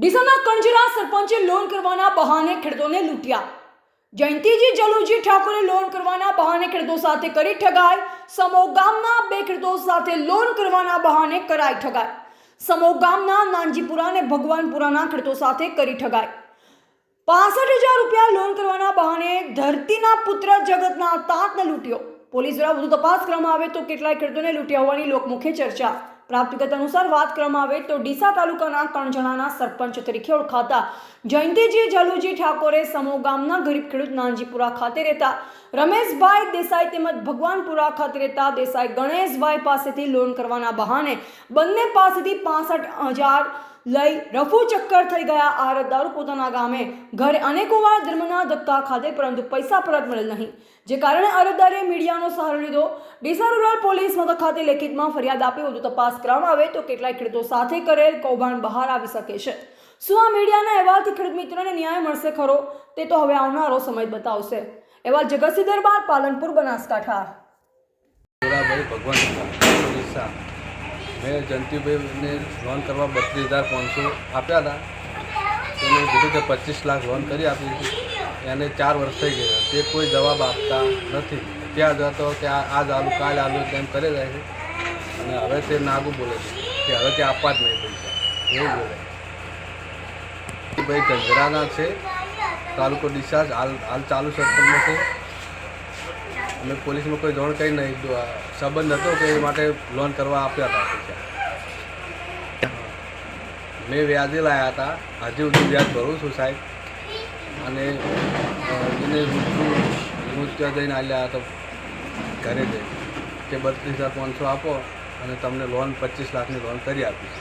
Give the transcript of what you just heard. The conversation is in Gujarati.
ડીસાના કણજરા સરપંચે લોન કરવાના બહાને ખેડૂતોને લૂંટ્યા. જયંતિજી જલુજી ઠાકોરે લોન કરવાના બહાને ખેડૂતો સાથે કરી ઠગાઈ. સમો ગામના બે ખેડૂતો સાથે લોન કરવાના બહાને કરાઈ ઠગાઈ. સમો ગામના નાનજીપુરા અને ભગવાનપુરાના ખેડૂતો સાથે કરી ઠગાઈ. પાસઠ હજાર રૂપિયા લોન કરવાના બહાને ધરતીના પુત્ર જગતના તાતને લૂંટ્યો. પોલીસ દ્વારા વધુ તપાસ કરવામાં આવે તો કેટલાય ખેડૂતોને લૂંટ્યા હોવાની લોકમુખે ચર્ચા. પ્રાપ્ત વિગત અનુસાર વાત કરવામાં આવે તો ડીસા તાલુકાના જણાના સરપંચ તરીકે ઓળખાતા જયંતિજી જલુજી ઠાકોરે સમો ગામના ગરીબ ખેડૂત નાનજીપુરા ખાતે રહેતા રમેશભાઈ દેસાઈ તેમજ ભગવાનપુરા ખાતે રહેતા દેસાઈ ગણેશભાઈ પાસેથી લોન કરવાના બહાને બંને પાસેથી પાસઠ હજાર લઈ રફુ ચક્કર થઈ ગયા. આ અરજદારો પોતાના ગામે. ઘરે અનેકો વાર ધર્મના ધક્કા ખાધે, પરંતુ પૈસા પરત મળેલ નહીં. જે કારણે અરજદારે મીડિયાનો સહારો લીધો. ડીસા રૂરલ પોલીસ મથક ખાતે લેખિતમાં ફરિયાદ આપી વધુ તપાસ કરવામાં આવે તો કેટલાય ખેડૂતો સાથે કરેલ કૌભાંડ બહાર આવી શકે છે. શું આ મીડિયાના અહેવાલથી ખેડૂત મિત્રોને ન્યાય મળશે ખરો? તે તો હવે આવનારો સમય બતાવશે. અહેવાલ જગતસિંહ દરબાર, પાલનપુર, બનાસકાંઠા. ભગવાન મેં જંતીભાઈને લોન કરવા બત્રીસ હજાર પાંચસો આપ્યા હતા. એને કીધું કે પચીસ લાખ લોન કરી આપી હતી એને ચાર વર્ષ થઈ ગયા. તે કોઈ જવાબ આપતા નથી. ત્યાં જતો કે આજ આલુ, કાલ આલુ તેમ કરે જાય છે. અને હવે તે નાગું બોલે છે કે હવે તે આપવા જ નહીં પૈસા એવું બોલે ભાઈ ગંજરાના છે. તાલુકો ડિસ્ચાર્જ હાલ હાલ ચાલુ સરપંચમાં છે. અમે પોલીસમાં કોઈ જાણ કરી નહીં. સંબંધ હતો કે એ માટે લોન કરવા આપ્યા હતા પૈસા. મેં વ્યાજે લાવ્યા હતા. હજી સુધી વ્યાજ ભરું છું સાહેબ. અને એને મૃત્યુ જઈને આવ્યા તો ઘરે જઈ કે બત્રીસ હજાર પાંચસો આપો અને તમને લોન પચીસ લાખની લોન કરી આપીશ.